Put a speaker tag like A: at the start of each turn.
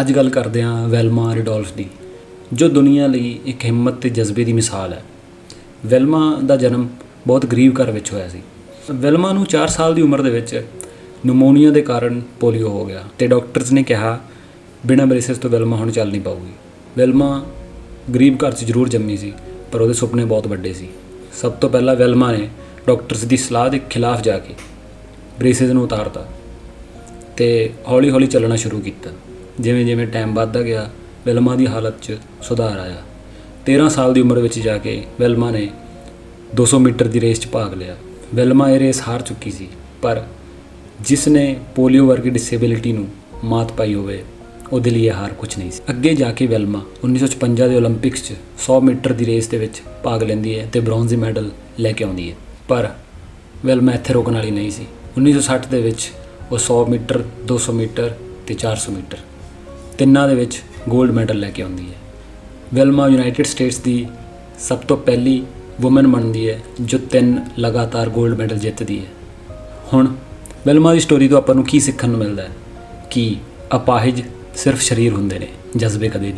A: ਅੱਜ ਗੱਲ ਕਰਦੇ ਹਾਂ ਵੈਲਮਾ ਰਿਡੋਲਫ ਦੀ, ਜੋ ਦੁਨੀਆ ਲਈ ਇੱਕ ਹਿੰਮਤ ਤੇ ਜਜ਼ਬੇ ਦੀ ਮਿਸਾਲ ਹੈ। ਵੈਲਮਾ ਦਾ ਜਨਮ ਬਹੁਤ ਗਰੀਬ ਘਰ ਵਿੱਚ ਹੋਇਆ ਸੀ। ਵੈਲਮਾ ਨੂੰ 4 ਸਾਲ ਦੀ ਉਮਰ ਦੇ ਵਿੱਚ ਨਮੂਨੀਆ ਦੇ ਕਾਰਨ ਪੋਲੀਓ ਹੋ ਗਿਆ ਤੇ ਡਾਕਟਰਸ ਨੇ ਕਿਹਾ, ਬਿਨਾਂ ਬ੍ਰੇਸਿਸ ਤੋਂ ਵੈਲਮਾ ਹੁਣ ਚੱਲ ਨਹੀਂ ਪਾਊਗੀ। ਵੈਲਮਾ ਗਰੀਬ ਘਰ 'ਚ ਜ਼ਰੂਰ ਜੰਮੀ ਸੀ, ਪਰ ਉਹਦੇ ਸੁਪਨੇ ਬਹੁਤ ਵੱਡੇ ਸੀ। ਸਭ ਤੋਂ ਪਹਿਲਾਂ ਵੈਲਮਾ ਨੇ ਡਾਕਟਰਸ ਦੀ ਸਲਾਹ ਦੇ ਖਿਲਾਫ ਜਾ ਕੇ ਬ੍ਰੇਸਿਸ ਨੂੰ ਉਤਾਰਤਾ ਤੇ ਹੌਲੀ-ਹੌਲੀ ਚੱਲਣਾ ਸ਼ੁਰੂ ਕੀਤਾ। ਜਿਵੇਂ ਜਿਵੇਂ ਟਾਈਮ ਵੱਧਦਾ ਗਿਆ, ਵਿਲਮਾ ਦੀ ਹਾਲਤ 'ਚ ਸੁਧਾਰ ਆਇਆ। 13 ਸਾਲ ਦੀ ਉਮਰ ਵਿੱਚ ਜਾ ਕੇ ਵਿਲਮਾ ਨੇ 200 ਮੀਟਰ ਦੀ ਰੇਸ 'ਚ ਭਾਗ ਲਿਆ। ਵਿਲਮਾ ਇਹ ਰੇਸ ਹਾਰ ਚੁੱਕੀ ਸੀ, ਪਰ ਜਿਸ ਨੇ ਪੋਲੀਓ ਵਰਗੀ ਡਿਸੇਬਿਲਿਟੀ ਨੂੰ ਮਾਤ ਪਾਈ ਹੋਵੇ, ਉਹਦੇ ਲਈ ਇਹ ਹਾਰ ਕੁਝ ਨਹੀਂ ਸੀ। ਅੱਗੇ ਜਾ ਕੇ ਵਿਲਮਾ 1956 ਦੇ 올림픽ਸ 'ਚ 100 ਮੀਟਰ ਦੀ ਰੇਸ ਦੇ ਵਿੱਚ ਭਾਗ ਲੈਂਦੀ ਹੈ ਤੇ ਬ੍ਰੌਂਜ਼ ਮੈਡਲ ਲੈ ਕੇ ਆਉਂਦੀ ਹੈ। ਪਰ ਵਿਲਮਾ ਇੱਥੇ ਰੁਕਣ ਵਾਲੀ ਨਹੀਂ ਸੀ। 1960 ਦੇ ਵਿੱਚ ਉਹ 100 ਮੀਟਰ 200 ਮੀਟਰ ਤੇ 400 ਮੀਟਰ ਤਿੰਨਾਂ ਦੇ ਵਿੱਚ 골ਡ ਮੈਡਲ ਲੈ ਕੇ ਆਉਂਦੀ ਹੈ। ਵੈਲਮਾ ਯੂਨਾਈਟਿਡ ਸਟੇਟਸ ਦੀ ਸਭ ਤੋਂ ਪਹਿਲੀ ਔਮਨ ਬਣਦੀ ਹੈ, ਜੋ ਤਿੰਨ ਲਗਾਤਾਰ 골ਡ ਮੈਡਲ ਜਿੱਤਦੀ ਹੈ। ਹੁਣ ਵੈਲਮਾ ਦੀ ਸਟੋਰੀ ਤੋਂ ਆਪਾਂ ਨੂੰ ਕੀ ਸਿੱਖਣ ਨੂੰ ਮਿਲਦਾ ਹੈ? ਕਿ ਅਪਾਹਿਜ ਸਿਰਫ ਸਰੀਰ ਹੁੰਦੇ ਨੇ, ਜਜ਼ਬੇ ਕਦੇ ਨਹੀਂ।